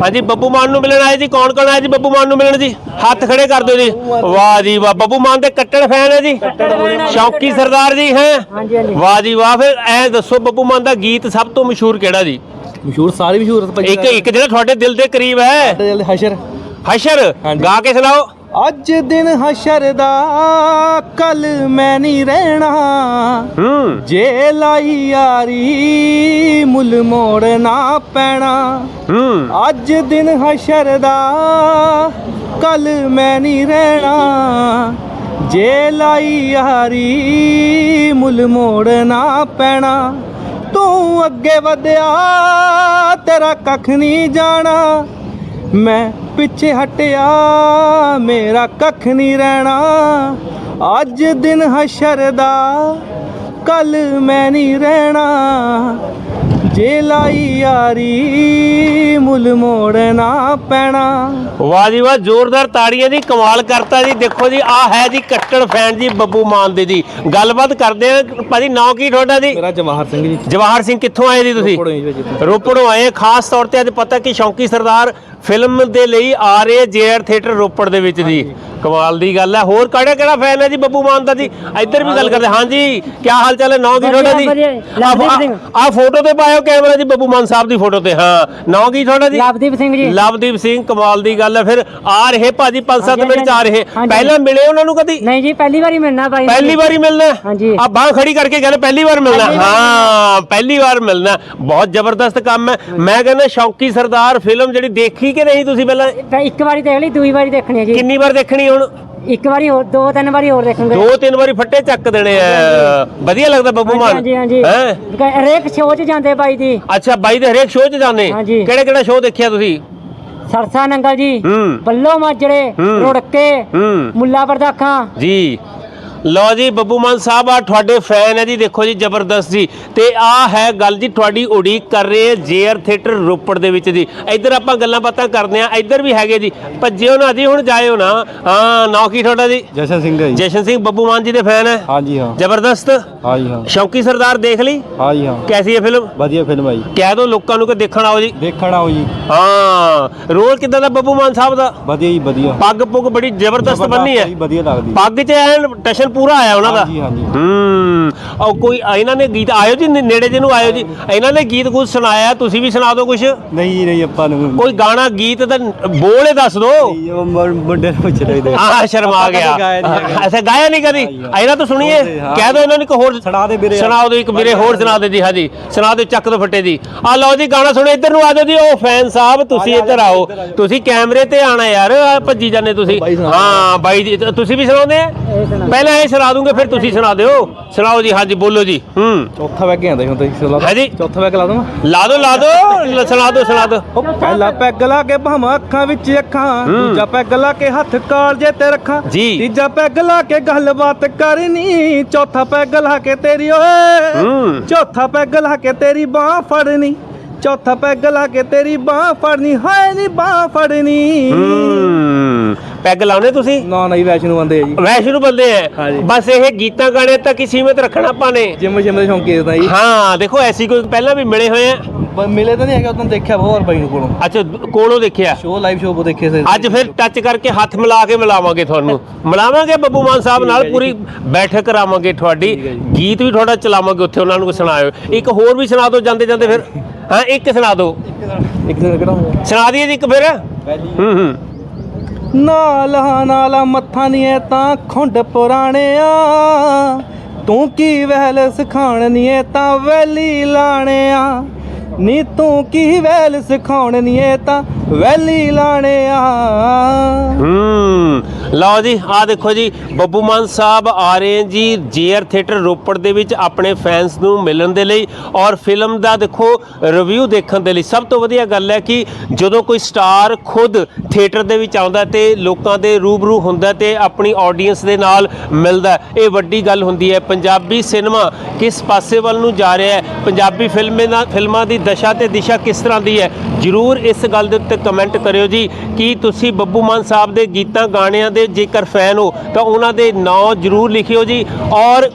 ਹਾਂਜੀ ਬੱਬੂ ਮਾਨ ਨੂੰ ਮਿਲਣ ਆਏ ਜੀ? ਕੌਣ ਕੌਣ ਆਇਆ ਜੀ ਬੱਬੂ ਮਾਨ ਨੂੰ ਮਿਲਣ ਜੀ? ਹੱਥ ਖੜੇ ਕਰ ਦਿਓ ਜੀ। ਵਾਹ ਜੀ ਵਾਹ ਬੱਬੂ ਮਾਨ ਦੇ ਕੱਟੜ ਫੈਨ ਹੈ ਜੀ। ਸ਼ੌਕੀ ਸਰਦਾਰ ਜੀ ਹੈ? ਹਾਂਜੀ ਹਾਂਜੀ। ਵਾਹ ਜੀ ਵਾਹ ਫਿਰ ਐ ਦੱਸੋ ਬੱਬੂ ਮਾਨ ਦਾ ਗੀਤ ਸਭ ਤੋਂ ਮਸ਼ਹੂਰ ਕਿਹੜਾ ਜੀ? ਮਸ਼ਹੂਰ ਸਾਰੇ ਮਸ਼ਹੂਰ ਇੱਕ ਇੱਕ ਜਿਹੜਾ ਤੁਹਾਡੇ ਦਿਲ ਦੇ ਕਰੀਬ ਹੈ। ਹਸ਼ਰ। ਹਸ਼ਰ। ਗਾ ਕੇ ਸੁਣਾਓ। ਅੱਜ ਦਿਨ ਹਸ਼ਰ ਦਾ ਕੱਲ ਮੈਂ ਨਹੀਂ ਰਹਿਣਾ। ਹੂੰ। ਜੇ ਲਾਈ ਯਾਰੀ ਮੁੱਲ ਮੋੜਨਾ ਪੈਣਾ। ਹੂੰ। ਅੱਜ ਦਿਨ ਹਸ਼ਰ ਦਾ ਕੱਲ ਮੈਂ ਨਹੀਂ ਰਹਿਣਾ। ਜੇ ਲਾਈ ਯਾਰੀ ਮੁੱਲ ਮੋੜਨਾ ਪੈਣਾ। ਤੂੰ ਅੱਗੇ ਵਧਿਆ ਤੇਰਾ ਕੱਖ ਨਹੀਂ ਜਾਣਾ। ਮੈਂ ਪਿੱਛੇ ਹਟਿਆ ਮੇਰਾ ਕੱਖ ਨਹੀਂ ਰਹਿਣਾ। ਅੱਜ ਦਿਨ ਹਸ਼ਰ ਦਾ ਕੱਲ ਮੈਂ ਨਹੀਂ ਰਹਿਣਾ। ਜੇ ਲਾਈ ਯਾਰੀ ਮੁੱਲ ਮੋੜਨਾ ਪੈਣਾ। ਵਾਹ ਜੀ ਵਾਹ ਜ਼ੋਰਦਾਰ ਤਾੜੀਆਂ ਜੀ ਕਮਾਲ ਕਰਤਾ ਜੀ। ਦੇਖੋ ਜੀ ਆ ਹੈ ਜੀ ਕੱਟੜ ਫੈਨ ਜੀ ਬੱਬੂ ਮਾਨ ਦੇ ਜੀ। ਗੱਲਬਾਤ ਕਰਦੇ ਆ ਭਾਜੀ ਨਾਂ ਕੀ ਤੁਹਾਡਾ ਜੀ? ਮੇਰਾ ਜਵਾਹਰ ਸਿੰਘ ਜੀ। ਜਵਾਹਰ ਸਿੰਘ ਕਿੱਥੋਂ ਆਏ ਜੀ ਤੁਸੀਂ। ਰੋਪੜੋਂ ਆਏ ਖਾਸ ਤੌਰ ਤੇ ਅੱਜ ਪਤਾ ਕਿ ਸ਼ੌਂਕੀ ਸਰਦਾਰ ਫਿਲਮ ਦੇ ਲਈ ਆ ਰਹੇ ਜੇਆਰ ਥੀਏਟਰ ਰੋਪੜ ਦੇ ਵਿੱਚ ਜੀ। ਕਮਾਲ ਦੀ ਗੱਲ ਹੈ ਹੋਰ ਕਿਹੜਾ ਕਿਹੜਾ ਫੈਨ ਹੈ ਜੀ ਬੱਬੂ ਮਾਨ ਦਾ ਜੀ? ਇੱਧਰ ਵੀ ਗੱਲ ਕਰਦੇ। ਹਾਂਜੀ ਕੀ ਹਾਲ ਚਾਲ ਹੈ ਨਾਂ ਕੀ ਤੁਹਾਡਾ ਜੀ। ਆ ਫੋਟੋ ਤੇ ਪਾਇਓ ਕੈਮਰਾ ਜੀ ਬੱਬੂ ਮਾਨ ਸਾਹਿਬ ਦੀ ਫੋਟੋ ਤੇ। ਹਾਂ। ਨਾਂ ਕੀ ਤੁਹਾਡਾ ਜੀ? ਲਵਦੀਪ ਸਿੰਘ ਜੀ। ਲਵਦੀਪ ਸਿੰਘ ਕਮਾਲ ਦੀ ਗੱਲ ਹੈ ਫਿਰ ਆ ਰਹੇ ਭਾਜੀ 5-7 ਹਾਂਜੀ, ਮਿੰਟ ਚ ਆ ਰਹੇ। ਪਹਿਲਾਂ ਮਿਲੇ ਉਹਨਾਂ ਨੂੰ ਕਦੀ? ਨਹੀਂ ਜੀ ਪਹਿਲੀ ਵਾਰੀ ਮਿਲਣਾ ਭਾਈ ਪਹਿਲੀ ਵਾਰੀ ਮਿਲਣਾ? ਹਾਂਜੀ। ਆ ਬਾਹ ਖੜੀ ਕਰਕੇ ਕਹਿੰਦੇ ਪਹਿਲੀ ਵਾਰ ਮਿਲਣਾ। ਹਾਂ ਪਹਿਲੀ ਵਾਰ ਮਿਲਣਾ। ਬਹੁਤ ਜ਼ਬਰਦਸਤ ਕੰਮ ਹੈ ਮੈਂ ਕਹਿੰਦਾ ਸ਼ੌਂਕੀ ਸਰਦਾਰ ਫਿਲਮ ਜਿਹੜੀ ਦੇਖੀ ਕਿ ਨਹੀਂ ਤੁਸੀਂ ਪਹਿਲਾਂ? ਤਾਂ ਇੱਕ ਵਾਰੀ ਦੇਖ ਲਈ ਦੂਈ ਵਾਰੀ ਦੇਖਣੀ ਹੈ ਜੀ। ਕਿੰਨੀ ਵਾਰ ਦੇਖਣੀ ਹੁਣ? ਇੱਕ ਵਾਰੀ ਹੋਰ ਦੋ ਤਿੰਨ ਵਾਰੀ ਹੋਰ ਦੇਖਾਂਗੇ। ਦੋ ਤਿੰਨ ਵਾਰੀ ਫੱਟੇ ਚੱਕ ਦੇਣੇ ਆ। ਵਧੀਆ ਲੱਗਦਾ ਬੱਬੂ ਮਾਨ। ਹਾਂਜੀ ਹਾਂਜੀ। ਹੈਂ? ਹਰੇਕ ਸ਼ੋਅ 'ਚ ਜਾਂਦੇ ਬਾਈ ਜੀ। ਅੱਛਾ ਬਾਈ ਦੇ ਹਰੇਕ ਸ਼ੋਅ 'ਚ ਜਾਂਦੇ? ਹਾਂਜੀ। ਕਿਹੜੇ ਕਿਹੜਾ ਸ਼ੋਅ ਦੇਖਿਆ ਤੁਸੀਂ? ਸਰਸਾ ਨੰਗਲ ਜੀ। ਹੂੰ। ਬੱਲੋ ਮਾਜਰੇ ਹੂੰ। ਰੁੜਕੇ ਹੂੰ। ਮੁੱਲਾ ਪਰਦਾਖਾਂ। ਜੀ। ਲਓ ਜੀ ਬੱਬੂ ਮਾਨ ਸਾਹਿਬ ਆ ਤੁਹਾਡੇ ਫੈਨ ਹੈ ਜੀ ਦੇਖੋ ਜੀ ਜ਼ਬਰਦਸਤ ਜੀ। ਤੇ ਆ ਹੈ ਗੱਲ ਜੀ ਤੁਹਾਡੀ ਉਡੀਕ ਕਰ ਰਹੇ ਜੇਆਰ ਥੀਏਟਰ ਰੋਪੜ ਦੇ ਵਿੱਚ ਜੀ। ਇੱਧਰ ਆਪਾਂ ਗੱਲਾਂ ਬਾਤਾਂ ਕਰਦੇ ਆ ਇੱਧਰ ਵੀ ਹੈਗੇ ਜੀ। ਭੱਜਿਓ ਨਾ ਜੀ ਹੁਣ ਜਾਇਓ ਨਾ। ਹਾਂ ਨਾਂ ਕੀ ਤੁਹਾਡਾ ਜੀ? ਜਸ਼ਨ ਸਿੰਘ ਜੀ। ਜਸ਼ਨ ਸਿੰਘ ਬੱਬੂ ਮਾਨ ਜੀ ਦੇ ਫੈਨ ਹੈ? ਹਾਂਜੀ ਹਾਂ। ਜ਼ਬਰਦਸਤ? ਹਾਂਜੀ ਹਾਂ। ਸ਼ੌਕੀ ਸਰਦਾਰ ਦੇਖ ਲਈ? ਹਾਂਜੀ ਹਾਂ। ਕੈਸੀ ਹੈ ਫਿਲਮ? ਵਧੀਆ ਫਿਲਮ ਹੈ ਜੀ। ਕਹਿ ਦੋ ਲੋਕਾਂ ਨੂੰ ਕਿ ਦੇਖਣ ਆਓ ਜੀ। ਦੇਖਣ ਆਓ ਜੀ। ਹਾਂ। ਰੋਲ ਕਿਦਾਂ ਦਾ ਬੱਬੂ ਮਾਨ ਸਾਹਿਬ ਦਾ? ਵਧੀਆ ਜੀ ਵਧੀਆ। ਪੱਗ ਪੁੱਗ ਬੜੀ ਜ਼ਬਰਦਸਤ ਬੰਨੀ ਹੈ। ਵਧੀਆ ਲੱਗਦੀ। ਪੱਗ 'ਚ ਐਨ ਟਸ਼ਨ ਪੂਰਾ ਆਇਆ ਉਹਨਾਂ ਦਾ। ਹਾਂਜੀ ਹਾਂਜੀ ਹੂੰ। ਕੋਈ ਇਹਨਾਂ ਨੇ ਗੀਤ ਆਇਓ ਜੀ ਨੇ- ਨੇੜੇ ਜਿਹਨੂੰ ਆਇਓ ਜੀ। ਇਹਨਾਂ ਨੇ ਗੀਤ ਕੁਝ ਸੁਣਾਇਆ ਤੁਸੀਂ ਵੀ ਸੁਣਾ ਦਿਓ ਕੁਝ ਨਹੀਂ ਜੀ, ਨਹੀਂ ਆਪਾਂ ਨੂੰ ਕੋਈ ਗਾਣਾ ਗੀਤ ਦਾ ਬੋਲੇ ਦੱਸ ਦਿਓ ਜੀ, ਉਹ ਮੁੰ- ਮੁੰਡੇ ਨੂੰ ਪੁੱਛ ਰਹੇ ਆਹ ਸ਼ਰਮਾ ਗਿਆ। ਗਾਇਆ ਨਹੀਂ ਹੈਗਾ। ਅੱਛਾ ਗਾਇਆ ਨਹੀਂ ਕਦੀ? ਇਹਨਾਂ ਤੋਂ ਸੁਣੀਏ। ਹਾਂ। ਕਹਿ ਦਿਓ ਇਹਨਾਂ ਨੂੰ ਇੱਕ ਹੋਰ ਸੁਣਾ ਦੇ ਵੀਰੇ। ਸੁਣਾਓ ਦਿਓ ਇੱਕ ਵੀਰੇ ਹੋਰ ਸੁਣਾ ਦਿਓ ਜੀ ਹਾਂਜੀ। ਸੁਣਾ ਦਿਓ ਚੱਕ ਦੋ ਫੱਟੇ ਜੀ ਆ ਲਓ ਜੀ ਗਾਣਾ ਸੁਣੋ ਇੱਧਰ ਨੂੰ ਆ ਜਾਓ ਜੀ ਉਹ ਫੈਨ ਸਾਹਿਬ ਤੁਸੀਂ ਇੱਧਰ ਆਓ। ਤੁਸੀਂ ਕੈਮਰੇ ਤੇ ਆਣਾ ਯਾਰ ਆਹ ਭੱਜੀ ਜਾਂਦੇ ਤੁਸੀਂ। ਬਾਈ ਸੁਣਾ ਹਾਂ ਬਾਈ ਜੀ ਤੁਸੀਂ ਵੀ ਸੁਣਾਉਂਦੇ ਆ। ਪਹਿਲਾਂ ਇਹ ਸੁਣਾ ਦੂੰਗੇ ਫਿਰ ਤੁਸੀਂ ਸੁਣਾ ਦਿਓ। ਸੁਣਾਓ ਜੀ ਹਾਂਜੀ ਬੋਲੋ ਜੀ। ਹੂੰ। ਚੌਥਾ ਵੈਗ ਆਂਦਾ ਹੁਣ ਤੁਸੀਂ ਸੁਣਾ ਹੈ ਜੀ ਚੌਥਾ ਵੈਗ ਲਾ ਦਵਾਂ? ਲਾ ਦੋ ਲਾ ਦੋ ਲ- ਸੁਣਾ ਦੋ ਸੁਣਾ ਦੋ ਉਹ ਪਹਿਲਾ ਪੈਗ ਲਾ ਕੇ ਭਾਵਾਂ ਅੱਖਾਂ ਵਿੱਚ ਅੱਖਾਂ ਦੂਜਾ ਪੈਗ ਲਾ ਕੇ ਹੱਥ ਕਾਲਜੇ ਤੇ ਰੱਖਾਂ। ਜੀ। ਤੀਜਾ ਪੈਗ ਲਾ ਕੇ ਗੱਲਬਾਤ ਕਰਨੀ ਚੌਥਾ ਪੈਗ ਲਾ ਕੇ ਤੇਰੀ ਓਏ। ਹੂੰ। ਚੌਥਾ ਪੈਗ ਲਾ ਕੇ ਤੇਰੀ ਬਾਹ ਫੜਨੀ ਚੌਥਾ ਪੈਗ ਲਾ ਕੇ ਤੇਰੀ ਬਾਹ ਫੜਨੀ ਹਾਏ ਨੀ ਬਾਹ ਫੜਨੀ। ਹੂੰ। ਪੈਗ ਲਾਉਣੇ ਤੁਸੀਂ? ਨਾ ਨਹੀਂ ਵੈਸ਼ਨੂ ਬੰਦੇ ਆ ਜੀ। ਵੈਸ਼ਨੂੰ ਬੰਦੇ ਹਾਂਜੀ। ਬਸ ਇਹ ਗੀਤਾਂ ਗਾਣੇ ਤੱਕ ਹੀ ਸੀਮਿਤ ਰੱਖਣਾ ਆਪਾਂ ਨੇ? ਜਿੰਮ ਜਿੰਮ ਦੇ ਸ਼ੌਂਕੀ ਇਸਦਾ ਜੀ। ਹਾਂ ਦੇਖੋ ਐਸੀ ਕੋਈ ਪਹਿਲਾਂ ਵੀ ਮਿਲੇ ਹੋਏ ਆ। ਬ- ਮਿਲੇ ਤਾਂ ਨਹੀਂ ਹੈਗਾ ਉਦੋਂ ਦੇਖਿਆ ਬਹੁਤ ਵਾਰ ਬਾਈ ਨੂੰ ਕੋਲੋਂ। ਅੱਛਾ ਕੋਲੋਂ ਦੇਖਿਆ? ਸ਼ੋਅ ਲਾਈਵ ਸ਼ੋਅ ਉਹ ਦੇਖੇ ਸੀ। ਅੱਜ ਫਿਰ ਟੱਚ ਕਰਕੇ ਹੱਥ ਮਿਲਾ ਕੇ ਮਿਲਾਵਾਂਗੇ ਤੁਹਾਨੂੰ। ਮਿਲਾਵਾਂਗੇ ਬੱਬੂ ਮਾਨ ਸਾਹਿਬ ਨਾਲ ਪੂਰੀ ਬੈਠਕ ਕਰਾਵਾਂਗੇ ਤੁਹਾਡੀ। ਗੀਤ ਵੀ ਤੁਹਾਡਾ ਚਲਾਵਾਂਗੇ ਉੱਥੇ ਉਹਨਾਂ ਨੂੰ ਸੁਣਾਇਓ। ਇੱਕ ਹੋਰ ਵੀ ਸੁਣਾ ਦਿਓ ਜਾਂਦੇ ਜਾਂਦੇ ਫਿਰ। ਹਾਂ ਇੱਕ ਸੁਣਾ ਦਿਓ। ਇੱਕ ਦਿਨ ਕਿਹੜਾ ਹੋਇਆ? ਸੁਣਾ ਦਈਏ ਜੀ ਇੱਕ ਫਿਰ। ਹੂੰ ਹੂੰ। ਨਾਲਾ ਨਾਲਾ ਮੱਥਾ ਨਹੀਂ ਐ ਤਾਂ ਖੁੰਡ ਪੁਰਾਣਿਆ। ਤੂੰ ਕੀ ਵਹਿਲ ਸਿਖਾਣ ਨੀ ਐ ਤਾਂ ਵੈਲੀ ਲਾਣਿਆ। ਨੀ ਤੂੰ ਕੀ ਵਹਿਲ ਸਿਖਾਉਣ ਨੀ ਐ ਤਾਂ ਵੈਲੀ ਲਾਣਿਆ। ਹੂੰ। ਲਓ ਜੀ ਆ ਦੇਖੋ ਜੀ, ਬੱਬੂ ਮਾਨ ਸਾਹਿਬ ਆ ਰਹੇ ਜੀ ਜੀਆਰ ਥੀਏਟਰ ਰੋਪੜ ਦੇ ਵਿੱਚ ਆਪਣੇ ਫੈਨਸ ਨੂੰ ਮਿਲਣ ਦੇ ਲਈ ਔਰ ਫਿਲਮ ਦਾ ਦੇਖੋ ਰਿਵਿਊ ਦੇਖਣ ਦੇ ਲਈ। ਸਭ ਤੋਂ ਵਧੀਆ ਗੱਲ ਹੈ ਕਿ ਜਦੋਂ ਕੋਈ ਸਟਾਰ ਖੁਦ ਥੀਏਟਰ ਦੇ ਵਿੱਚ ਆਉਂਦਾ ਤੇ ਲੋਕਾਂ ਦੇ ਰੂਬਰੂ ਹੁੰਦਾ ਤੇ ਆਪਣੀ ਆਡੀਅנס ਦੇ ਨਾਲ ਮਿਲਦਾ ਇਹ ਵੱਡੀ ਗੱਲ ਹੁੰਦੀ ਹੈ। ਪੰਜਾਬੀ ਸਿਨੇਮਾ ਕਿਸ ਪਾਸੇ ਵੱਲ ਨੂੰ ਜਾ ਰਿਹਾ ਹੈ? ਪੰਜਾਬੀ ਫਿਲਮਾਂ ਦਾ ਫਿਲਮਾਂ ਦੀ ਦਸ਼ਾ ਤੇ ਦਿਸ਼ਾ ਕਿਸ ਤਰ੍ਹਾਂ ਦੀ ਹੈ? ਜਰੂਰ ਇਸ ਗੱਲ ਦੇ ਉੱਤੇ ਕਮੈਂਟ ਕਰਿਓ ਜੀ। ਕਿ ਤੁਸੀਂ ਬੱਬੂ ਮਾਨ ਸਾਹਿਬ ਦੇ ਗੀਤਾਂ, ਗਾਣਿਆਂ ਦੇ ਜੇਕਰ ਫੈਨ ਹੋ, ਤਾਂ ਉਹਨਾਂ ਦੇ ਨਾਂ ਜਰੂਰ ਲਿਖਿਓ ਜੀ। ਔਰ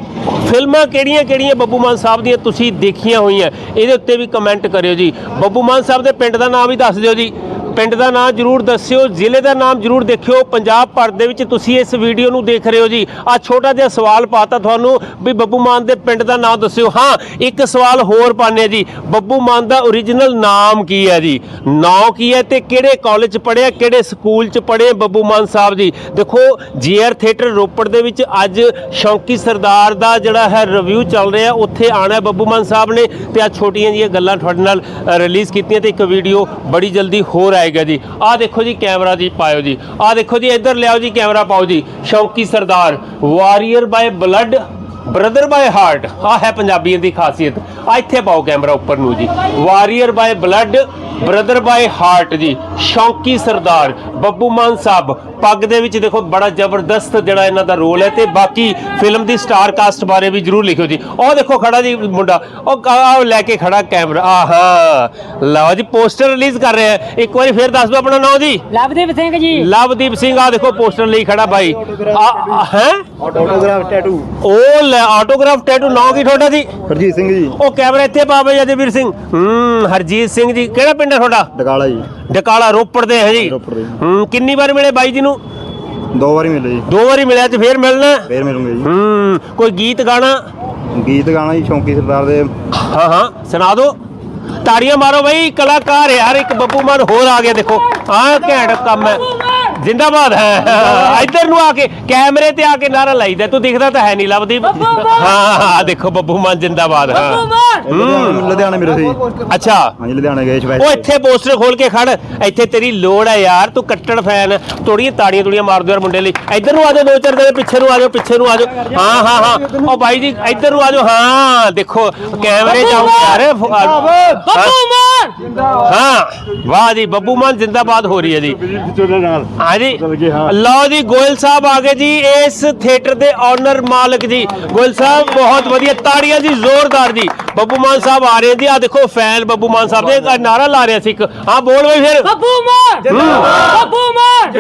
ਫਿਲਮਾਂ ਕਿਹੜੀਆਂ ਕਿਹੜੀਆਂ ਬੱਬੂ ਮਾਨ ਸਾਹਿਬ ਦੀਆਂ ਤੁਸੀਂ ਦੇਖੀਆਂ ਹੋਈਆਂ? ਇਹਦੇ ਉੱਤੇ ਵੀ ਕਮੈਂਟ ਕਰਿਓ ਜੀ। ਬੱਬੂ ਮਾਨ ਸਾਹਿਬ ਦੇ ਪਿੰਡ ਦਾ ਨਾਮ ਵੀ ਦੱਸ ਦਿਓ ਜੀ। ਪਿੰਡ ਦਾ ਨਾਮ ਜਰੂਰ ਦੱਸਿਓ, ਜ਼ਿਲ੍ਹੇ ਦਾ ਨਾਮ ਜਰੂਰ ਦੇਖਿਓ, ਪੰਜਾਬ ਭਰ ਦੇ ਵਿੱਚ ਤੁਸੀਂ ਇਸ ਵੀਡੀਓ ਨੂੰ ਦੇਖ ਰਹੇ ਹੋ ਜੀ। ਆ ਛੋਟਾ ਜਿਹਾ ਸਵਾਲ ਪਾਤਾ ਤੁਹਾਨੂੰ ਵੀ ਬੱਬੂ ਮਾਨ ਦੇ ਪਿੰਡ ਦਾ ਨਾਮ ਦੱਸਿਓ। ਹਾਂ, ਇੱਕ ਸਵਾਲ ਹੋਰ ਪਾਣੇ ਜੀ। ਬੱਬੂ ਮਾਨ ਦਾ origignal ਨਾਮ ਕੀ ਹੈ ਜੀ? ਨਾਂ ਕੀ ਹੈ ਤੇ ਕਿਹੜੇ ਕਾਲਜ ਚ ਪੜ੍ਹਿਆ, ਕਿਹੜੇ ਸਕੂਲ ਚ ਪੜ੍ਹੇ ਬੱਬੂ ਮਾਨ ਸਾਹਿਬ ਜੀ? ਦੇਖੋ, ਜੀਆਰ ਥੀਏਟਰ ਰੋਪੜ ਦੇ ਵਿੱਚ ਅੱਜ ਸ਼ੌਂਕੀ ਸਰਦਾਰ ਦਾ ਜਿਹੜਾ ਹੈ ਰਿਵਿਊ ਚੱਲ ਰਿਹਾ, ਉੱਥੇ ਆਣਾ ਬੱਬੂ ਮਾਨ ਸਾਹਿਬ ਨੇ ਤੇ ਆ ਛੋਟੀਆਂ ਜਿਹੀਆਂ ਗੱਲਾਂ ਤੁਹਾਡੇ ਨਾਲ ਰਿਲੀਜ਼ ਕੀਤੀਆਂ ਤੇ ਇੱਕ ਵੀਡੀਓ ਬੜੀ ਜਲਦੀ ਹੋਰ ਆਏਗਾ ਜੀ। ਆਹ ਦੇਖੋ ਜੀ ਕੈਮਰਾ ਜੀ ਪਾਇਓ ਜੀ। ਆਹ ਦੇਖੋ ਜੀ, ਇੱਧਰ ਲਿਆਓ ਜੀ ਕੈਮਰਾ ਪਾਓ ਜੀ। Shaunki Sardar warrior by blood brother by heart ਆ ਹੈ ਪੰਜਾਬੀਆਂ ਦੀ ਖਾਸੀਅਤ। ਆ ਇੱਥੇ ਪਾਓ ਕੈਮਰਾ ਉੱਪਰ ਨੂੰ ਜੀ। Warrior by blood brother by heart ਜੀ। ਸ਼ੌਂਕੀ ਸਰਦਾਰ, ਬੱਬੂ ਮਾਨ ਸਾਹਿਬ ਪੱਗ ਦੇ ਵਿੱਚ ਦੇਖੋ ਬੜਾ ਜ਼ਬਰਦਸਤ ਜਿਹੜਾ ਇਹਨਾਂ ਦਾ ਰੋਲ ਹੈ ਤੇ ਬਾਕੀ ਫਿਲਮ ਦੀ ਸਟਾਰ ਕਾਸਟ ਬਾਰੇ ਵੀ ਜਰੂਰ ਲਿਖਿਓ ਜੀ। ਉਹ ਦੇਖੋ ਖੜਾ ਜੀ ਮੁੰਡਾ ਉਹ ਆ ਲੈ ਕੇ ਖੜਾ ਕੈਮਰਾ ਆਹਾ। ਲਓ ਜੀ ਪੋਸਟਰ ਰਿਲੀਜ਼ ਕਰ ਰਿਹਾ ਹੈ। ਇੱਕ ਵਾਰੀ ਫੇਰ ਦੱਸ ਦਿਓ ਆਪਣਾ ਨਾਮ ਜੀ। ਲਵਦੀਪ ਸਿੰਘ ਜੀ। ਲਵਦੀਪ ਸਿੰਘ ਆ ਦੇਖੋ ਪੋਸਟਰ ਲਈ ਖੜਾ ਬਾਈ। ਹੈ? Autograph tattoo. ਉਹ ਲੈ ਆਟੋਗ੍ਰਾਫ ਟੈਟੂ ਨਾਮ ਕੀ ਤੁਹਾਡਾ ਜੀ? ਹਰਜੀਤ ਸਿੰਘ ਜੀ। ਉਹ ਕੈਮਰਾ ਇੱਥੇ ਪਾ ਬਈ ਅਜੀਵੀਰ ਸਿੰਘ। ਹੂੰ ਹਰਜੀਤ ਸਿੰਘ ਜੀ ਕਿਹੜਾ ਪਿੰਡ ਹੈ ਤੁਹਾਡਾ? ਡਕਾਲਾ ਜੀ। ਡਕਾਲਾ ਰੋਪੜ ਦੇ ਹੈ ਜੀ। ਰੋਪੜ ਦੇ। ਹੂੰ ਕਿੰਨੀ ਵਾਰ ਮਿਲੇ ਬਾਈ ਜੀ ਨੂੰ? ਦੋ ਵਾਰੀ ਮਿਲੇ ਜੀ। ਦੋ ਵਾਰੀ ਮਿਲਿਆ ਤੇ ਫੇਰ ਮਿਲਣਾ? ਫੇਰ ਮਿਲੂੰਗੇ ਜੀ। ਹੂੰ ਕੋਈ ਗੀਤ ਗਾਣਾ? ਗੀਤ ਗਾਣਾ ਜੀ ਸ਼ੌਂਕੀ ਸਰਦਾਰ ਦੇ। ਹਾਂ ਹਾਂ ਸੁਣਾ ਦਿਓ ਤਾੜੀਆਂ ਮਾਰੋ ਬਈ ਕਲਾਕਾਰ ਯਾਰ ਇੱਕ ਬੱਬੂ ਮਾਨ ਹੋਰ ਆ ਗਿਆ ਦੇਖੋ। ਆਹ ਘੈਂਟ ਕੰਮ ਹੈ। ਜਿੰਦਾਬਾਦ ਹੈ। ਇੱਧਰ ਨੂੰ ਆ ਕੇ ਕੈਮਰੇ ਤੇ ਆ ਕੇ ਨਾਰਾ ਲਾਈਦਾ। ਤੂੰ ਦਿਖਦਾ ਤਾਂ ਹੈ ਨਹੀਂ ਲਵਦੀਪ। ਹਾਂ ਹਾਂ ਦੇਖੋ ਬੱਬੂ ਮਾਨ ਜਿੰਦਾਬਾਦ। ਹਾਂ। ਲੁਧਿਆਣਾ ਲੁਧਿਆਣਾ ਮੇਰੇ ਸੀ। ਅੱਛਾ। ਹਾਂਜੀ ਲੁਧਿਆਣੇ ਗਏ ਉਹ ਸਪੈਸ਼ਲ ਇੱਥੇ ਪੋਸਟਰ ਖੋਲ ਕੇ ਖੜ। ਇੱਥੇ ਤੇਰੀ ਲੋੜ ਹੈ ਯਾਰ। ਤੂੰ ਕੱਟੜ ਫੈਨ। ਥੋੜੀਆਂ ਤਾੜੀਆਂ ਤੁੜੀਆਂ ਮਾਰ ਦਿਓ ਯਾਰ ਮੁੰਡੇ ਲਈ। ਇੱਧਰ ਨੂੰ ਆ ਜਾਓ ਦੋ ਚਾਰ ਦੇ ਪਿੱਛੇ ਨੂੰ ਆ ਜਾਓ ਪਿੱਛੇ ਨੂੰ ਆ ਜਾਓ। ਹਾਂ ਹਾਂ ਹਾਂ। ਉਹ ਬਾਈ ਜੀ ਇੱਧਰ ਨੂੰ ਆ ਜਾਓ। ਹਾਂ ਦੇਖੋ ਕੈਮਰੇ ਜਾਓ ਯਾਰ। ਬੱਬੂ ਮਾਨ! ਹਾਂ। ਵਾਹ ਜੀ ਬੱਬੂ ਮਾਨ ਜਿੰਦਾਬਾਦ ਹੋ ਰਹੀ ਹੈ ਜੀ। ਨਾਲ। ਹਾਂ ਜੀ ਗਏ, ਹਾਂ। ਲਓ ਜੀ ਗੋਇਲ ਸਾਹਿਬ ਆ ਗਏ ਜੀ ਇਸ ਥੀਏਟਰ ਦੇ ਓਨਰ ਮਾਲਕ ਜੀ। ਗੋਇਲ ਸਾਹਿਬ ਬਹੁਤ ਵਧੀਆ ਤਾੜੀਆਂ ਜੀ ਜ਼ੋਰਦਾਰ ਜੀ। ਬੱਬੂ ਮਾਨ ਸਾਹਿਬ ਆ ਰਹੇ ਜੀ ਆ ਦੇਖੋ ਫੈਨ ਬੱਬੂ ਮਾਨ ਸਾਹਿਬ ਦੇ ਨਾਰਾ ਲਾ ਰਿਹਾ ਸੀ ਇੱਕ। ਹਾਂ ਬੋਲ ਬਈ ਫਿਰ। ਬੱਬੂ ਮਾਨ! ਬੱਬੂ ਮਾਨ!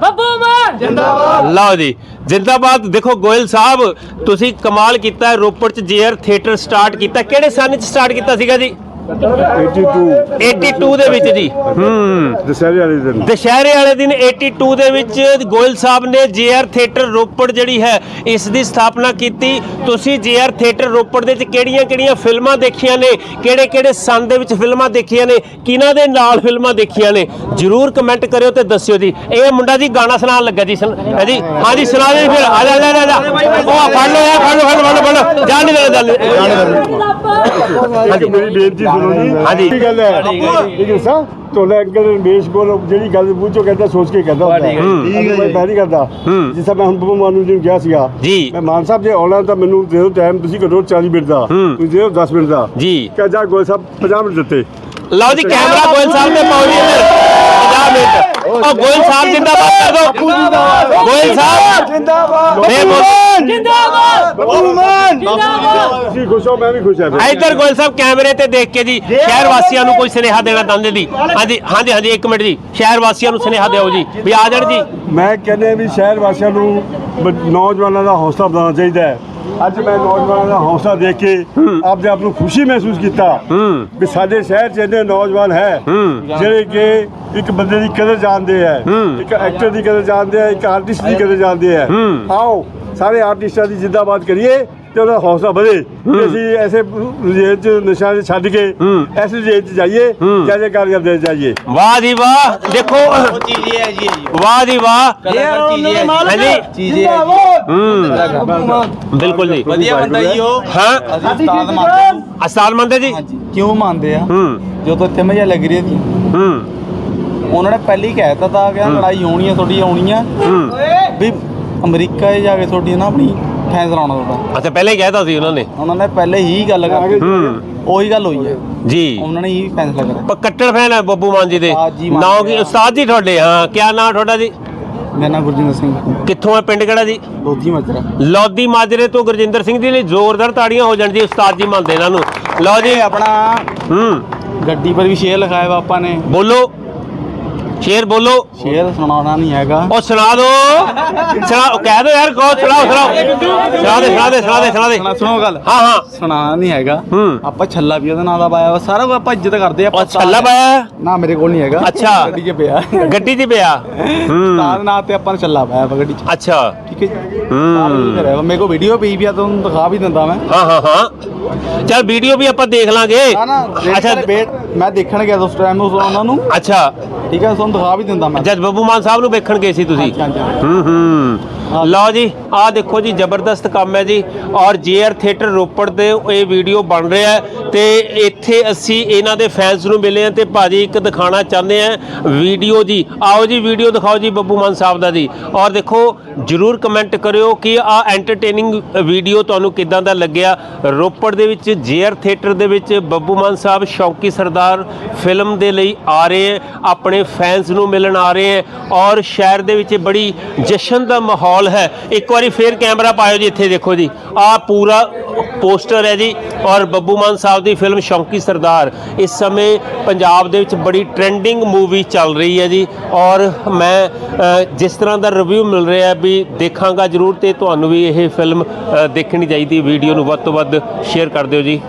ਬੱਬੂ ਮਾਨ! ਲਓ ਜੀ ਜਿੰਦਾਬਾਦ। ਦੇਖੋ ਗੋਇਲ ਸਾਹਿਬ ਤੁਸੀਂ ਕਮਾਲ ਕੀਤਾ ਹੈ, ਰੋਪੜ ਚ ਜੇਆਰ ਥੀਏਟਰ ਸਟਾਰਟ ਕੀਤਾ। ਕਿਹੜੇ ਸਾਲ ਚ ਸਟਾਰਟ ਕੀਤਾ ਸੀਗਾ ਜੀ? 82 82 ਦੇ ਵਿੱਚ ਜੀ। ਹੂੰ। ਦਸਹਿਰੇ ਵਾਲੇ ਦਿਨ। ਦੁਸ਼ਹਿਰੇ ਵਾਲੇ ਦਿਨ 82 ਦੇ ਵਿੱਚ ਗੋਇਲ ਸਾਹਿਬ ਨੇ ਜੇਆਰ ਥੀਏਟਰ ਰੋਪੜ ਜਿਹੜੀ ਹੈ ਇਸ ਦੀ ਸਥਾਪਨਾ ਕੀਤੀ। ਤੁਸੀਂ ਜੇਆਰ ਥੀਏਟਰ ਰੋਪੜ ਦੇ ਵਿੱਚ ਕਿਹੜੀਆਂ-ਕਿਹੜੀਆਂ ਫਿਲਮਾਂ ਦੇਖੀਆਂ ਨੇ? ਕਿਹੜੇ-ਕਿਹੜੇ ਸੰਨ ਦੇ ਵਿੱਚ ਫਿਲਮਾਂ ਦੇਖੀਆਂ ਨੇ? ਕਿਹਨਾਂ ਦੇ ਨਾਲ ਫਿਲਮਾਂ ਦੇਖੀਆਂ ਨੇ? ਜਰੂਰ ਕਮੈਂਟ ਕਰਿਓ ਤੇ ਦੱਸਿਓ ਜੀ। ਇਹ ਮੁੰਡਾ ਜੀ ਗਾਣਾ ਸੁਣਾਉਣ ਲੱਗਾ ਜੀ। ਸੁਣ- ਹੈ ਜੀ? ਹਾਂ ਜੀ ਸੁਣਾ ਦੇ ਫਿਰ। ਆ ਜਾ ਲੈ ਲੈ ਉਹ ਫੜ ਲਓ ਫੜ ਲਓ ਫੜ ਲਓ, ਫੜ ਲਓ, ਫੜ ਲਓ ਜਾਣ ਦੇਣਾ। ਇੱਕ ਮੇਰੀ ਬੇਨਤੀ ਸੁਣੋ ਜੀ ਹਾਂਜੀ। ਕੀ ਗੱਲ ਹੈ ਇਹ ਦੱਸਾਂ ਤੁਹਾਡਾ ਅੰਕਲ ਰਮੇਸ਼ ਕੋਲ ਜਿਹੜੀ ਗੱਲ ਪੁੱਛੋ ਕਹਿੰਦਾ ਸੋਚ ਕੇ ਕਹਿੰਦਾ ਹੁੰਦਾ ਹੈ ਹੂੰ। ਠੀਕ ਹੈ ਮੈਂ ਨਹੀਂ ਕਰਦਾ ਹੂੰ। ਜਿਸ ਤਰ੍ਹਾਂ ਮੈਂ ਹੁਣ ਬੱਬੂ ਮਾਨੂ ਜੀ ਨੂੰ ਕਿਹਾ ਸੀਗਾ ਜੀ। ਮੈਂ ਮਾਨ ਸਾਹਿਬ ਜੇ ਆਉਣਾ ਤਾਂ ਮੈਨੂੰ ਦਿਓ ਟਾਈਮ ਤੁਸੀਂ ਘੱਟੋ 40 ਮਿੰਟ ਦਾ ਹੂੰ। ਤੁਸੀਂ ਦਿਓ 10 ਮਿੰਟ ਦਾ ਜੀ ਕਹ ਜਾ ਗੋਲ ਸਾਹਿਬ 50 ਮਿੰਟ ਦਿੱਤੇ ਲਓ ਜੀ ਕੈਮਰਾ ਗੋਇਲ ਸਾਹਿਬ ਤੇ ਜੀ ਇੱਧਰ 50 ਮਿੰਟ ਉਹ ਗੋਇਲ ਸਾਹਿਬ ਜਿੰਦਾਬਾਦ ਕਰ ਦਿਓ ਗੋਇਲ ਸਾਹਿਬ। ਜਿੰਦਾਬਾਦ। ਫੇਰ ਬੋਲ ਬੱਬੂ ਮਾਨ ਤੁਸੀਂ ਖੁਸ਼ ਹੋ? ਮੈਂ ਵੀ ਖੁਸ਼ ਹਾਂ ਇੱਧਰ ਗੋਇਲ ਸਾਹਿਬ ਕੈਮਰੇ ਤੇ ਦੇਖ ਕੇ ਜੀ ਸ਼ਹਿਰ ਵਾਸੀਆਂ ਨੂੰ ਕੋਈ ਸੁਨੇਹਾ ਦੇਣਾ ਚਾਹੁੰਦੇ ਜੀ। ਹਾਂਜੀ ਹਾਂਜੀ ਹਾਂਜੀ ਇੱਕ ਮਿੰਟ ਜੀ। ਸ਼ਹਿਰ ਵਾਸੀਆਂ ਨੂੰ ਸੁਨੇਹਾ ਦਿਓ ਜੀ। ਵੀ ਆ ਜਾਣ ਜੀ। ਮੈਂ ਕਹਿੰਦੇ ਵੀ ਸ਼ਹਿਰ ਵਾਸੀਆਂ ਨੂੰ ਨੌਜਵਾਨਾਂ ਦਾ ਹੌਸਲਾ ਵਧਾਉਣਾ ਚਾਹੀਦਾ ਹੈ। ਅੱਜ ਮੈਂ ਨੌਜਵਾਨਾਂ ਦਾ ਹੌਸਲਾ ਦੇਖ ਕੇ ਆਪਦੇ ਆਪ ਨੂੰ ਖੁਸ਼ੀ ਮਹਿਸੂਸ ਕੀਤਾ ਵੀ ਸਾਡੇ ਸ਼ਹਿਰ 'ਚ ਇੰਨੇ ਨੌਜਵਾਨ ਹੈ ਹੂੰ। ਜਿਹੜੇ ਕਿ ਇੱਕ ਬੰਦੇ ਦੀ ਕਦਰ ਜਾਣਦੇ ਹੈ। ਇੱਕ ਐਕਟਰ ਦੀ ਕਦਰ ਜਾਣਦੇ ਹੈ ਇੱਕ ਆਰਟਿਸਟ ਦੀ ਕਦਰ ਜਾਣਦੇ ਹੈ ਹੂੰ। ਆਓ ਸਾਰੇ ਆਰਟਿਸਟਾਂ ਦੀ ਜਿੰਦਾਬਾਦ ਕਰੀਏ ਤੇ ਉਹਦਾ ਹੌਸਲਾ ਵਧੇ। ਕਿ ਅਸੀਂ ਐਸੇ ਰੇਜ 'ਚ ਨਸ਼ਾ ਛੱਡ ਕੇ। ਐਸੇ 'ਚ ਜਾਈਏ ਹੂੰ। ਜੈ ਜੈਕਾਰ ਕਰਦੇ ਜਾਈਏ। ਵਾਹ ਜੀ ਵਾਹ। ਦੇਖੋ। ਚੀਜ਼ ਇਹ ਹੈ ਜੀ। ਵਾਹ ਜੀ ਵਾਹ। ਚੀਜ਼ ਹੈ ਬਿਲਕੁਲ ਜੀ। ਵਧੀਆ ਬੰਦਾ ਜੀ ਉਹ। ਹਾਂ। ਅਸੀਂ ਉਸਤਾਦ ਮੰਨਦੇ ਹਾਂ। ਅਸਤਾਨ ਮੰਦੇ ਜੀ? ਹਾਂਜੀ। ਕਿਉਂ ਮੰਨਦੇ ਆ? ਜਦੋਂ ਇੱਥੇ ਮਜ਼ਾ ਲੱਗ ਰਹੀ ਸੀ ਹੂੰ। ਉਹਨਾਂ ਨੇ ਪਹਿਲੀ ਕਹਿ ਦਿੱਤਾ ਤਾਂ ਕਿ ਲੜਾਈ ਹੋਣੀ ਆ ਤੁਹਾਡੀ ਆਉਣੀ ਆ। ਵੀ ਅਮਰੀਕਾ 'ਚ ਜਾ ਕੇ ਤੁਹਾਡੀ ਨਾ ਆਪਣੀ ਫੈਸਲਾ ਆਉਣਾ ਤੁਹਾਡਾ। ਅੱਛਾ ਪਹਿਲੇ ਹੀ ਕਹਿਤਾ ਸੀ ਉਹਨਾਂ ਨੇ? ਉਹਨਾਂ ਨੇ ਪਹਿਲੇ ਹੀ ਗੱਲ ਕਰ ਹੂੰ। ਉਹੀ ਗੱਲ ਹੋਈ ਹੈ ਜੀ। ਉਹਨਾਂ ਨੇ ਹੀ ਫੈਸਲਾ ਕਰਿਆ। ਪ- ਕੱਟੜ ਫੈਨ ਹੈ ਬੱਬੂ ਮਾਨ ਜੀ ਦੇ। ਨਾਮ ਕੀ। ਉਸਤਾਦ ਜੀ ਤੁਹਾਡੇ ਹਾਂ। ਕੀ ਨਾਮ ਤੁਹਾਡਾ ਜੀ? ਮੇਰਾ ਨਾਮ ਗੁਰਜਿੰਦਰ ਸਿੰਘ ਕਿੱਥੋਂ ਹੈ ਪਿੰਡ ਕਿਹੜਾ ਜੀ? ਲੋਧੀ ਮਜਰਾ। ਲੌਦੀ ਮਾਜਰੇ ਤੋਂ ਗੁਰਜਿੰਦਰ ਸਿੰਘ ਜੀ ਲਈ ਜ਼ੋਰਦਾਰ ਤਾੜੀਆਂ ਹੋ ਜਾਣ ਜੀ ਉਸਤਾਦ ਜੀ ਮੰਨਦੇ ਇਹਨਾਂ ਨੂੰ। ਲਓ ਜੀ। ਆਪਣਾ ਹੂੰ। ਗੱਡੀ ਪਰ ਵੀ ਸ਼ੇਰ ਲਿਖਾਇਆ ਵਾ ਆਪਾਂ ਨੇ। ਬੋਲੋ। ਸ਼ੇਰ ਬੋਲੋ। ਸ਼ੇਰ ਸੁਣਾਉਣਾ ਨਹੀਂ ਹੈਗਾ। ਉਹ ਸੁਣਾ ਦੋ। ਸੁਣਾ ਉਹ ਕਹਿ ਦੋ ਯਾਰ ਕਹੋ ਸੁਣਾਓ ਸੁਣਾਓ। ਸੁਣਾ ਦੇ ਸੁਣਾ ਦੇ ਸੁਣਾ ਦੇ ਸੁਣਾ ਦੇ। ਸੁਣਾ ਸੁਣੋ ਗੱਲ। ਹਾਂ ਹਾਂ। ਸੁਣਾਉਣਾ ਨਹੀਂ ਹੈਗਾ। ਹੂੰ। ਆਪਾਂ ਛੱਲਾ ਵੀ ਉਹਦੇ ਨਾਂ ਦਾ ਪਾਇਆ ਵਾ ਸਾਰਾ ਕੁਝ ਆਪਾਂ ਇੱਜ਼ਤ ਕਰਦੇ ਆ ਉਹ ਛੱਲਾ ਪਾਇਆ? ਨਾ ਮੇਰੇ ਕੋਲ ਨਹੀਂ ਹੈਗਾ। ਅੱਛਾ। ਗੱਡੀ 'ਚ ਪਿਆ। ਗੱਡੀ 'ਚ ਪਿਆ? ਹੂੰ। ਤਾਂ ਨਾਂ ਤੇ ਆਪਾਂ ਨੇ ਛੱਲਾ ਪਾਇਆ ਵਾ ਗੱਡੀ 'ਚ। ਅੱਛਾ। ਠੀਕ ਹੈ ਜੀ। ਹੂੰ। ਕਰਿਆ ਵਾ। ਮੇਰੇ ਕੋਲ ਵੀਡੀਓ ਪਈ ਵੀ ਆ ਤੁਹਾਨੂੰ ਦਿਖਾ ਵੀ ਦਿੰਦਾ ਮੈਂ। ਹਾਂ ਹਾਂ ਹਾਂ। ਚਲ ਵੀਡੀਓ ਵੀ ਆਪਾਂ ਦੇਖ ਲਾਂਗੇ। ਨਾ ਨਾ ਅੱਛਾ। ਮੈਂ ਦੇਖਣ ਗਿਆ ਉਸ ਟਾਈਮ ਉਸ ਉਹਨਾਂ ਨੂੰ। ਅੱਛਾ। ਠੀਕ ਹੈ ਤੁਹਾਨੂੰ ਦਿਖਾ ਵੀ ਦਿੰਦਾ ਮੈਂ। ਜਦ ਬੱਬੂ ਮਾਨ ਸਾਹਿਬ ਨੂੰ ਵੇਖਣ ਗਏ ਸੀ ਤੁਸੀਂ। ਹਾਂਜੀ, ਹਾਂਜੀ। ਹੂੰ ਹੂੰ। ਲਓ ਜੀ। ਆਹ ਦੇਖੋ ਜੀ, ਜ਼ਬਰਦਸਤ ਕੰਮ ਹੈ ਜੀ ਔਰ ਜੇਆਰ ਥੀਏਟਰ ਰੋਪੜ ਦੇ ਇਹ ਵੀਡੀਓ ਬਣ ਰਿਹਾ ਹੈ ਤੇ ਇੱਥੇ ਅਸੀਂ ਇਹਨਾਂ ਦੇ ਫੈਨਸ ਨੂੰ ਮਿਲੇ ਆ ਤੇ ਭਾਜੀ ਇੱਕ ਦਿਖਾਣਾ ਚਾਹੁੰਦੇ ਆ ਵੀਡੀਓ ਜੀ। ਆਓ ਜੀ, ਵੀਡੀਓ ਦਿਖਾਓ ਜੀ ਬੱਬੂ ਮਾਨ ਸਾਹਿਬ ਦਾ ਜੀ। ਔਰ ਦੇਖੋ, ਜਰੂਰ ਕਮੈਂਟ ਕਰਿਓ ਕਿ ਆ ਐਂਟਰਟੇਨਿੰਗ ਵੀਡੀਓ ਤੁਹਾਨੂੰ ਕਿਦਾਂ ਦਾ ਲੱਗਿਆ? ਰੋਪੜ ਦੇ ਵਿੱਚ, ਜੇਆਰ ਥੀਏਟਰ ਦੇ ਵਿੱਚ ਬੱਬੂ ਮਾਨ ਸਾਹਿਬ ਸ਼ੌਕੀ ਸਰਦਾਰ ਫਿਲਮ ਦੇ ਲਈ ਆ ਰਹੇ ਹੈ, ਆਪਣੇ ਫੈਨਸ ਨੂੰ ਮਿਲਣ ਆ ਰਹੇ ਹੈ ਔਰ ਸ਼ਹਿਰ ਦੇ ਵਿੱਚ ਬੜੀ ਜਸ਼ਨ ਦਾ ਮਾਹੌਲ ਹੈ। ਇੱਕ ਵਾਰੀ ਫੇਰ ਕੈਮਰਾ ਪਾਇਓ ਜੀ ਇੱਥੇ ਦੇਖੋ ਜੀ। ਆ ਪੂਰਾ ਪੋਸਟਰ ਹੈ ਜੀ ਔਰ ਬੱਬੂ ਮਾਨ ਸਾਹਿਬ ਦੀ ਫਿਲਮ ਸ਼ੌਂਕੀ ਸਰਦਾਰ। ਇਸ ਸਮੇਂ ਪੰਜਾਬ ਦੇ ਵਿੱਚ ਬੜੀ ਟ੍ਰੈਂਡਿੰਗ ਮੂਵੀ ਚੱਲ ਰਹੀ ਹੈ ਜੀ ਔਰ ਮੈਂ ਜਿਸ ਤਰ੍ਹਾਂ ਦਾ ਰਿਵਿਊ ਮਿਲ ਰਿਹਾ ਵੀ ਦੇਖਾਂਗਾ ਜ਼ਰੂਰ ਤੇ ਤੁਹਾਨੂੰ ਵੀ ਇਹ ਫਿਲਮ ਦੇਖਣੀ ਚਾਹੀਦੀ ਵੀਡੀਓ ਨੂੰ ਵੱਧ ਤੋਂ ਵੱਧ ਸ਼ੇਅਰ ਕਰ ਦਿਓ ਜੀ।